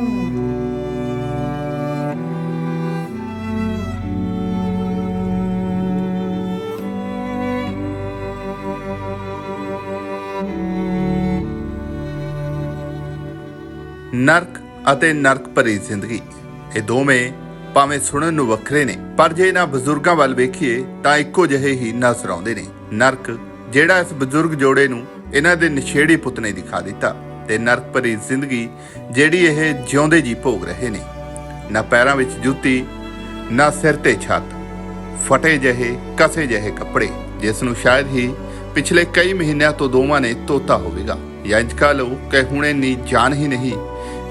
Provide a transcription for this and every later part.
ਨਰਕ ਅਤੇ ਨਰਕ ਭਰੀ ਜ਼ਿੰਦਗੀ। ਇਹ ਦੋਵੇਂ ਭਾਵੇਂ ਸੁਣਨ ਨੂੰ ਵੱਖਰੇ ਨੇ, ਪਰ ਜੇ ਇਹਨਾਂ ਬਜ਼ੁਰਗਾਂ ਵੱਲ ਵੇਖੀਏ, ਤਾਂ ਇੱਕੋ ਜਿਹੇ ਹੀ ਨਜ਼ਰ ਆਉਂਦੇ ਨੇ। ਨਰਕ ਜਿਹੜਾ ਇਸ ਬਜ਼ੁਰਗ ਜੋੜੇ ਨੂੰ ਇਹਨਾਂ ਦੇ ਨਸ਼ੇੜੀ ਪੁੱਤ ਨੇ ਦਿਖਾ ਦਿੱਤਾ। ਤੇ ਨਰਕ ਭਰੀ ਜ਼ਿੰਦਗੀ, ਜਿਹੜੀ ਇਹ ਜਿਉਂਦੇ ਜੀ ਭੋਗ ਰਹੇ ਨੇ। ਨਾ ਪੈਰਾਂ ਵਿੱਚ ਜੁੱਤੀ, ਨਾ ਸਿਰ ਤੇ ਛੱਤ। ਫਟੇ ਜਿਹੇ, ਕਸੇ ਜਿਹੇ ਕੱਪੜੇ, ਜਿਸ ਨੂੰ ਸ਼ਾਇਦ ਹੀ ਪਿਛਲੇ ਕਈ ਮਹੀਨਿਆਂ ਤੋਂ ਦੋਵਾਂ ਨੇ ਤੋਤਾ ਹੋਵੇਗਾ। ਜਾਂ ਕਹ ਲਓ ਕਿ ਹੁਣ ਇੰਨੀ ਜਾਨ ਹੀ ਨਹੀਂ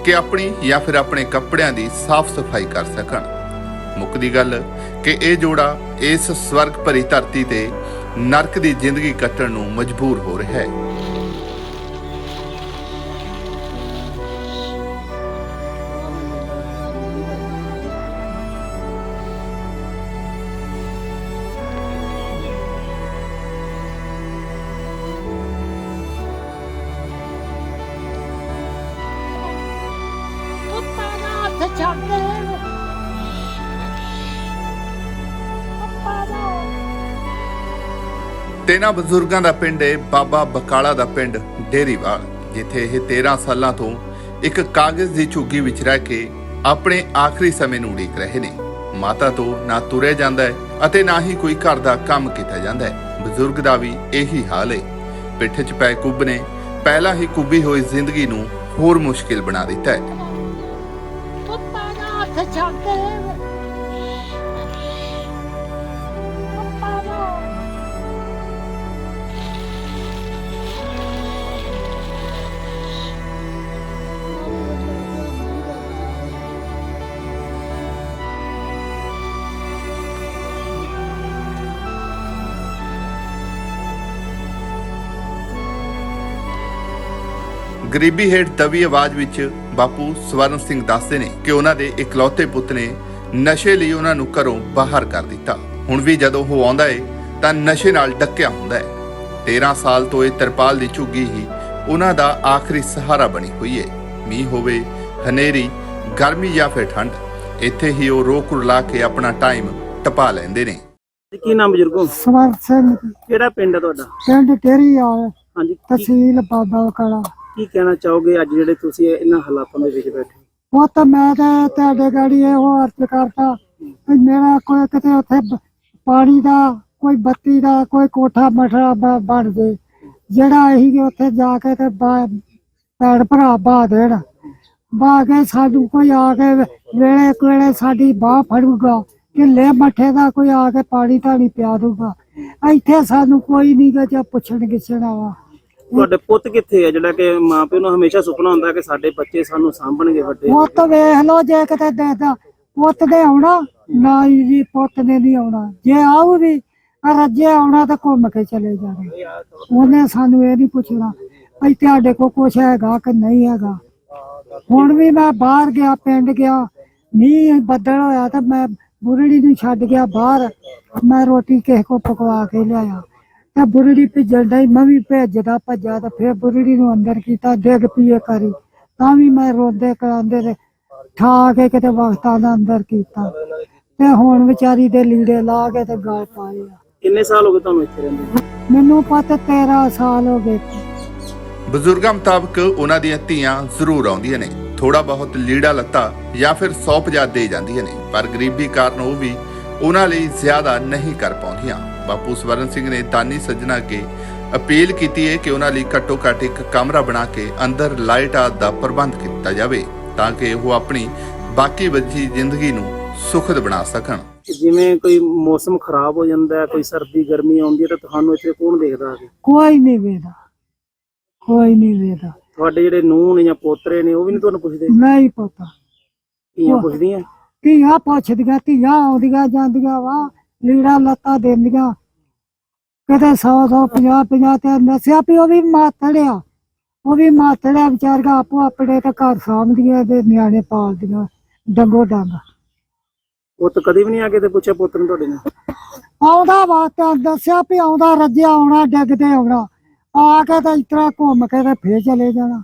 ਕਿ ਆਪਣੀ ਜਾਂ ਫਿਰ ਆਪਣੇ ਕੱਪੜਿਆਂ ਦੀ ਸਾਫ਼ ਸਫ਼ਾਈ ਕਰ ਸਕਣ। ਮੁੱਕਦੀ ਗੱਲ ਕਿ ਇਹ ਜੋੜਾ ਇਸ ਸਵਰਗ ਭਰੀ ਧਰਤੀ ਤੇ ਨਰਕ ਦੀ ਜ਼ਿੰਦਗੀ ਕੱਟਣ ਨੂੰ ਮਜਬੂਰ ਹੋ ਰਿਹਾ ਹੈ। ਦਾ ਹੱਥ ਬਜ਼ੁਰਗਾਂ ਦਾ ਪਿੰਡ ਹੈ ਬਾਬਾ ਬਕਾਲਾ ਦਾ ਪਿੰਡ ਡੇਰੀਵਾਲ, ਜਿੱਥੇ ਇਹ 13 ਸਾਲਾਂ ਤੋਂ ਇੱਕ ਕਾਗਜ਼ ਦੀ ਝੁੱਗੀ ਵਿੱਚ ਰਹਿ ਕੇ ਆਪਣੇ ਆਖਰੀ ਸਮੇਂ ਨੂੰ ਉਡੀਕ ਰਹੇ ਨੇ। ਮਾਤਾ ਤੋਂ ਨਾ ਤੁਰਿਆ ਜਾਂਦਾ ਹੈ ਅਤੇ ਨਾ ਹੀ ਕੋਈ ਘਰ ਦਾ ਕੰਮ ਕੀਤਾ ਜਾਂਦਾ ਹੈ ਬਜ਼ੁਰਗ ਦਾ ਵੀ ਇਹੀ ਹਾਲ ਹੈ ਪਿੱਠ 'ਚ ਪੈ ਕੁੱਬ ਨੇ ਪਹਿਲਾਂ ਹੀ ਕੁੱਬੀ ਹੋਈ ਜ਼ਿੰਦਗੀ ਨੂੰ ਹੋਰ ਮੁਸ਼ਕਿਲ ਬਣਾ ਦਿੱਤਾ ਹੈ ਦਾ ਛੱਡ ਪਪਾ ਦਾ ਗਰੀਬੀ ਹੇਠ ਦਬੀ ਆਵਾਜ਼ ਵਿੱਚ ਬਾਪੂ ਸਵਰਨ ਸਿੰਘ ਦੱਸਦੇ ਨੇ ਕਿ ਉਹਨਾਂ ਦੇ ਇਕਲੌਤੇ ਪੁੱਤ ਨੇ ਨਸ਼ੇ ਲਈ ਉਹਨਾਂ ਨੂੰ ਘਰੋਂ ਬਾਹਰ ਕਰ ਦਿੱਤਾ। ਹੁਣ ਵੀ ਜਦੋਂ ਉਹ ਆਉਂਦਾ ਏ ਤਾਂ ਨਸ਼ੇ ਨਾਲ ਡੱਕਿਆ ਹੁੰਦਾ ਹੈ 13 ਸਾਲ ਤੋਂ ਇਹ ਤਰਪਾਲ ਦੀ ਝੁੱਗੀ ਹੀ ਉਹਨਾਂ ਦਾ ਆਖਰੀ ਸਹਾਰਾ ਬਣੀ ਹੋਈ ਏ। ਮੀਂਹ ਹੋਵੇ ਹਨੇਰੀ ਗਰਮੀ ਜਾਂ ਫਿਰ ਠੰਡ ਇੱਥੇ ਹੀ ਉਹ ਰੋਕ ਰੁਲਾ ਕੇ ਆਪਣਾ ਟਾਈਮ ਟਪਾ ਲੈਂਦੇ ਨੇ। ਕੀ ਨਾਮ ਬਜ਼ੁਰਗੋ? ਸਵਰ ਸਿੰਘ। ਕਿਹੜਾ ਪਿੰਡ ਹੈ ਤੁਹਾਡਾ? ਪਿੰਡ ਟੇਰੀ ਆ। ਹਾਂਜੀ ਤਹਿਸੀਲ ਬਾਬਾ ਕਲਾ। ਕੀ ਕਹਿਣਾ ਚਾਹੋਗੇ ਅੱਜ ਜਿਹੜੇ ਤੁਸੀਂ ਇਹਨਾਂ ਹਾਲਾਤਾਂ ਦੇ ਵਿੱਚ ਬੈਠੇ ਉਹ ਤਾਂ ਮੈਂ ਤਾਂ ਤੁਹਾਡੇ ਗਾੜੀ ਇਹੋ ਅਰਜ਼ ਕਰਤਾ ਵੀ ਮੇਰਾ ਕੋਈ ਕਿਤੇ ਉੱਥੇ ਬ- ਪਾਣੀ ਦਾ, ਕੋਈ ਬੱਤੀ ਦਾ, ਕੋਈ ਕੋਠਾ ਮਠਾ ਬ- ਬਣ ਜੇ। ਜਿਹੜਾ ਅਸੀਂ ਉੱਥੇ ਜਾ ਕੇ ਤੇ ਬਾ- ਭੈਣ ਭਰਾ ਬਾ ਦੇਣ। ਬਾ ਕੇ ਸਾਨੂੰ ਕੋਈ ਆ ਕੇ ਵੇਲੇ ਕੋਲੇ ਸਾਡੀ ਬਾਹ ਫੜੂਗਾ ਢਿੱਲੇ ਮੱਠੇ ਦਾ ਕੋਈ ਆ ਕੇ ਪਾਣੀ ਧਾਣੀ ਪਿਆ ਦੂਗਾ ਇੱਥੇ ਸਾਨੂੰ ਕੋਈ ਨਹੀਂ ਗਾ ਜੇ ਪੁੱਛਣ ਗਿੱਛਣ ਆਵਾ ਤੁਹਾਡੇ ਪੁੱਤ ਕਿੱਥੇ ਆ? ਜਿਹੜਾ ਕਿ ਮਾਪਿਓ ਨੂੰ ਹਮੇਸ਼ਾ ਸੁਪਨਾ ਹੁੰਦਾ ਕਿ ਸਾਡੇ ਬੱਚੇ ਸਾਨੂੰ ਸਾਂਭਣਗੇ ਵੱਡੇ ਪੁੱਤ ਵੇਖ ਲੋ ਜੇ ਕਿਤੇ ਦੇਖਦਾ ਪੁੱਤ ਦੇ ਆਉਣਾ, ਨਾ ਹੀ ਜੀ ਪੁੱਤ ਨੇ ਨਹੀਂ ਆਉਣਾ। ਜੇ ਆਊ ਵੀ ਰੱਜੇ ਆਉਣਾ ਤਾਂ ਘੁੰਮ ਕੇ ਚਲੇ ਜਾਣਾ। ਉਹਨੇ ਸਾਨੂੰ ਇਹ ਨਹੀਂ ਪੁੱਛਣਾ, ਭਈ ਤੁਹਾਡੇ ਕੋਲ ਕੁਛ ਹੈਗਾ ਕਿ ਨਹੀਂ ਹੈਗਾ? ਹੁਣ ਵੀ ਮੈਂ ਬਾਹਰ ਗਿਆ, ਪਿੰਡ ਗਿਆ, ਮੀਂਹ ਬੱਦਲ ਹੋਇਆ ਤਾਂ ਮੈਂ ਬੁਰੜੀ ਨੂੰ ਛੱਡ ਗਿਆ ਬਾਹਰ। ਮੈਂ ਰੋਟੀ ਕਿਸੇ ਕੋ ਪਕਵਾ ਕੇ ਲਿਆਇਆ। ਤੇ ਬੁਰੜੀ ਭਿੱਜਣ ਡਈ ਮੈਂ ਵੀ ਭੇਜਦਾ ਭੱਜਾ ਤਾਂ ਫਿਰ ਬੁਰੜੀ ਨੂੰ ਅੰਦਰ ਕੀਤਾ ਡਿੱਗ ਪੀਏ ਕਰੀ ਤਾਂ ਵੀ ਮੈਂ ਰੋਂਦੇ ਕਰਾਂਦੇ ਤੇ ਠਾ ਕੇ ਕਿਤੇ ਵਕਤਾਂ ਦਾ ਅੰਦਰ ਕੀਤਾ। ਤੇ ਹੁਣ ਵਿਚਾਰੀ ਦੇ ਲੀੜੇ ਲਾ ਕੇ ਤੇ ਗਾਲ ਪਾਏ ਆ ਕਿੰਨੇ ਸਾਲ ਹੋ ਗਏ ਤੁਹਾਨੂੰ ਇੱਥੇ ਰਹਿੰਦੇ ਮੈਨੂੰ ਪਤਾ 13 ਸਾਲ ਹੋ ਗਏ। ਬਜ਼ੁਰਗਾਂ ਮੁਤਾਬਕ ਉਹਨਾਂ ਦੀਆਂ ਧੀਆਂ ਜ਼ਰੂਰ ਆਉਂਦੀਆਂ ਨੇ। ਥੋੜਾ ਬਹੁਤ ਲੀੜਾ ਲੱਤਾ ਜਾਂ ਫਿਰ 150 ਦੇ ਜਾਂਦੀਆਂ ਨੇ ਪਰ ਗਰੀਬੀ ਕਾਰਨ ਉਹ ਵੀ ਉਹਨਾਂ ਲਈ ਜ਼ਿਆਦਾ ਨਹੀਂ ਕਰ ਪਾਉਂਦੀਆਂ। ਬਾਪੂ ਸਵਰਨ ਸਿੰਘ ਨੇ ਦਾਨੀ ਸੱਜਣਾ ਅੱਗੇ ਅਪੀਲ ਕੀਤੀ ਹੈ ਕਿ ਉਹਨਾਂ ਲਈ ਘੱਟੋ ਘੱਟ ਇੱਕ ਕਮਰਾ ਬਣਾ ਕੇ ਅੰਦਰ ਲਾਈਟ ਆਦਿ ਦਾ ਪ੍ਰਬੰਧ ਕੀਤਾ ਜਾਵੇ ਤਾਂ ਕਿ ਉਹ ਆਪਣੀ ਬਾਕੀ ਬਚੀ ਜ਼ਿੰਦਗੀ ਨੂੰ ਸੁਖਦ ਬਣਾ ਸਕਣ। ਜਿਵੇਂ ਕੋਈ ਮੌਸਮ ਖਰਾਬ ਹੋ ਜਾਂਦਾ ਹੈ ਕੋਈ ਸਰਦੀ ਗਰਮੀ ਆਉਂਦੀ ਹੈ ਤਾਂ ਤੁਹਾਨੂੰ ਇੱਥੇ ਕੌਣ ਦੇਖਦਾ ਹੈ ਕੋਈ ਨਹੀਂ ਵੇਦਾ ਕੋਈ ਨਹੀਂ ਵੇਦਾ ਤੁਹਾਡੇ ਜਿਹੜੇ ਨੂੰਹ ਨੇ ਜਾਂ ਪੋਤਰੇ ਨੇ ਉਹ ਵੀ ਨਹੀਂ ਤੁਹਾਨੂੰ ਪੁੱਛਦੇ? ਨਹੀਂ ਪਤਾ। ਧੀਆਂ ਪੁੱਛਦੀਆਂ? ਧੀਆਂ ਪੁੱਛਦੀਆਂ ਧੀਆਂ ਆਉਂਦੀਆਂ ਜਾਂਦੀਆਂ ਵਾ। ਲੀੜਾ ਲੱਤਾ ਦਿੰਦੀਆਂ। ਕਿਤੇ 100 100 50 50 ਤੇ ਨਸਿਆ ਵੀ ਉਹ ਵੀ ਮਾਤੜਿਆ ਉਹ ਵੀ ਮਾਤੜਿਆ ਵਿਚਾਰੀਆਂ ਆਪੋ ਆਪਣੇ ਤੇ ਘਰ ਸਾਂਭਦੀਆਂ ਤੇ ਨਿਆਣੇ ਪਾਲਦੀਆਂ ਡੰਗੋ ਡੰਗ। ਉਹ ਤਾਂ ਕਦੀ ਵੀ ਨਹੀਂ ਆ ਕੇ ਤੇ ਪੁੱਛਿਆ ਪੁੱਤਰ ਨੂੰ ਤੁਹਾਡੇ ਨੇ ਆਉਂਦਾ ਵਾ ਤਾਂ ਦੱਸਿਆ ਵੀ ਆਉਂਦਾ ਰੱਜਿਆ ਆਉਣਾ ਡਿੱਗਦੇ ਆਉਣਾ। ਆ ਕੇ ਤਾਂ ਇਸ ਤਰ੍ਹਾਂ ਘੁੰਮ ਕੇ ਤੇ ਫੇਰ ਚਲੇ ਜਾਣਾ।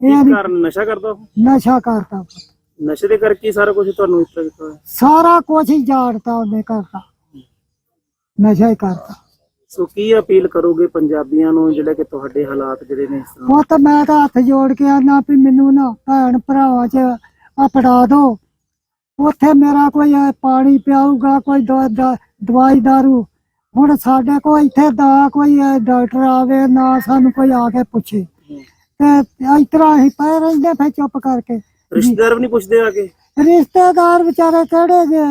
ਇਹ ਨਸ਼ਾ ਕਰਦਾ? ਨਸ਼ਾ ਕਰਦਾ। ਪੁੱਤ। ਨਸ਼ੇ ਦੇ ਕਰਕੇ ਹੀ ਸਾਰਾ ਕੁਝ ਤੁਹਾਨੂੰ ਇਸ ਤਰ੍ਹਾਂ ਕੀਤਾ ਹੋਇਆ? ਸਾਰਾ ਕੁਝ ਹੀ ਜਾਣਦਾ ਉਹਨੇ ਕਰਦਾ ਨਸ਼ਾ ਹੀ ਸੋ ਕੀ ਅਪੀਲ ਕਰੋਗੇ ਪੰਜਾਬੀਆਂ ਨੂੰ ਜਿਹੜੇ ਕਿ ਤੁਹਾਡੇ ਹਾਲਾਤ ਜਿਹੜੇ ਨੇ ਇਸ ਤਰ੍ਹਾਂ? ਉਹ ਤਾਂ ਮੈਂ ਤਾਂ ਹੱਥ ਜੋੜ ਕੇ ਆਨਾ ਵੀ ਮੈਨੂੰ ਨਾ ਭੈਣ ਭਰਾਵਾਂ 'ਚ ਆਪੜਾ ਦੋ। ਉੱਥੇ ਮੇਰਾ ਕੋਈ ਇਹ ਪਾਣੀ ਪਿਆਊਗਾ ਕੋਈ ਦਵਾ- ਦ- ਦਵਾਈ ਦਾਰੂ। ਹੁਣ ਸਾਡੇ ਕੋਲ ਇੱਥੇ ਦਾ ਕੋਈ ਇਹ ਡਾਕਟਰ ਆਵੇ ਨਾ ਸਾਨੂੰ ਕੋਈ ਆ ਕੇ ਪੁੱਛੇ। ਤੇ ਇਸ ਤਰ੍ਹਾਂ ਹੀ ਪਏ ਰਹਿੰਦੇ ਫੇ ਚੁੱਪ ਕਰਕੇ। ਰਿਸ਼ਤੇਦਾਰ ਵੀ ਨਹੀਂ ਪੁੱਛਦੇ ਆ ਕੇ? ਰਿਸ਼ਤੇਦਾਰ ਵਿਚਾਰੇ ਕਿਹੜੇ ਜੇ?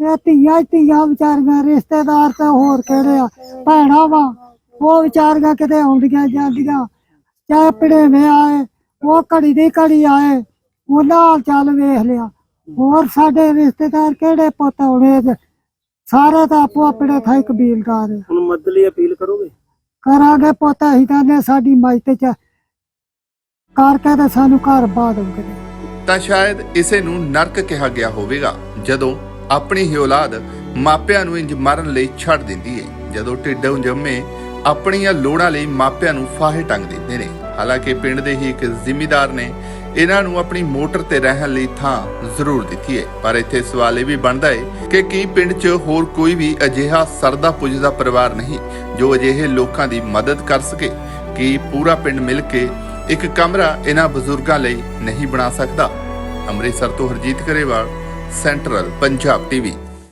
ਤੇ ਧੀਆਂ ਹੀ ਧੀਆਂ ਵਿਚਾਰੀਆਂ ਰਿਸ਼ਤੇਦਾਰ ਤੇ ਹੋਰ ਕਿਹੜੇ ਆ? ਭੈਣਾਂ ਵਾ ਉਹ ਵਿਚਾਰੀਆਂ ਕਿਤੇ ਆਉਂਦੀਆਂ ਜਾਂਦੀਆਂ। ਚਾਹੇ ਪੜੇਵੇਂ ਆਏ ਉਹ ਘੜੀ ਦੀ ਘੜੀ ਆਏ ਉਹਨਾਂ ਚਾਲ ਵੇਖ ਲਿਆ। ਹੋਰ ਸਾਡੇ ਰਿਸ਼ਤੇਦਾਰ ਕਿਹੜੇ ਪੁੱਤ ਹੋਣੇ ਜੇ? ਸਾਰੇ ਤਾਂ ਆਪੋ ਆਪਣੇ ਥਾਈ ਕਬੀਲਦਾਰ ਆ। ਹੁਣ ਮਦਦ ਲਈ ਅਪੀਲ ਕਰੋਗੇ? ਕਰਾਂਗੇ ਪੁੱਤ ਅਸੀਂ ਤਾਂ ਨੇ ਸਾਡੀ ਮਾਇਤੇ ਚ ਕਰਕੇ ਤੇ ਸਾਨੂੰ ਘਰ ਬਾਦ ਹੋਗੇ ਤਾਂ ਸ਼ਾਇਦ ਇਸੇ ਨੂੰ ਨਰਕ ਕਿਹਾ ਗਿਆ ਹੋਵੇਗਾ, ਜਦੋਂ ਆਪਣੀ ਹੀ ਔਲਾਦ ਮਾਪਿਆਂ ਨੂੰ ਇੰਜ ਮਾਰਨ ਲਈ ਛੱਡ ਦਿੰਦੀ ਹੈ ਜਦੋਂ ਢਿੱਡੋਂ ਜੰਮੇ ਆਪਣੀਆਂ ਲੋੜਾਂ ਲਈ ਮਾਪਿਆਂ ਨੂੰ ਫਾਹੇ ਟੰਗ ਦਿੰਦੇ ਨੇ। ਹਾਲਾਂਕਿ ਪਿੰਡ ਦੇ ਹੀ ਇੱਕ ਜ਼ਿਮੀਂਦਾਰ ਨੇ ਇਹਨਾਂ ਨੂੰ ਆਪਣੀ ਮੋਟਰ ਤੇ ਰਹਿਣ ਲਈ ਥਾਂ ਜ਼ਰੂਰ ਦਿੱਤੀ ਹੈ ਪਰ ਇੱਥੇ ਸਵਾਲ ਇਹ ਵੀ ਬਣਦਾ ਹੈ ਕਿ ਕੀ ਪਿੰਡ 'ਚ ਹੋਰ ਕੋਈ ਵੀ ਅਜਿਹਾ ਸਰਦਾ ਪੁੱਜਦਾ ਪਰਿਵਾਰ ਨਹੀਂ, ਜੋ ਅਜਿਹੇ ਲੋਕਾਂ ਦੀ ਮਦਦ ਕਰ ਸਕੇ? ਕਿ ਪੂਰਾ ਪਿੰਡ ਮਿਲ ਕੇ ਇੱਕ ਕਮਰਾ ਇਹਨਾਂ ਬਜ਼ੁਰਗਾਂ ਲਈ ਨਹੀਂ ਬਣਾ ਸਕਦਾ। ਅੰਮ੍ਰਿਤਸਰ ਤੋਂ ਹਰਜੀਤ ਕਰੇਵਾਲ ਸੈਂਟਰਲ ਪੰਜਾਬ ਟੀਵੀ।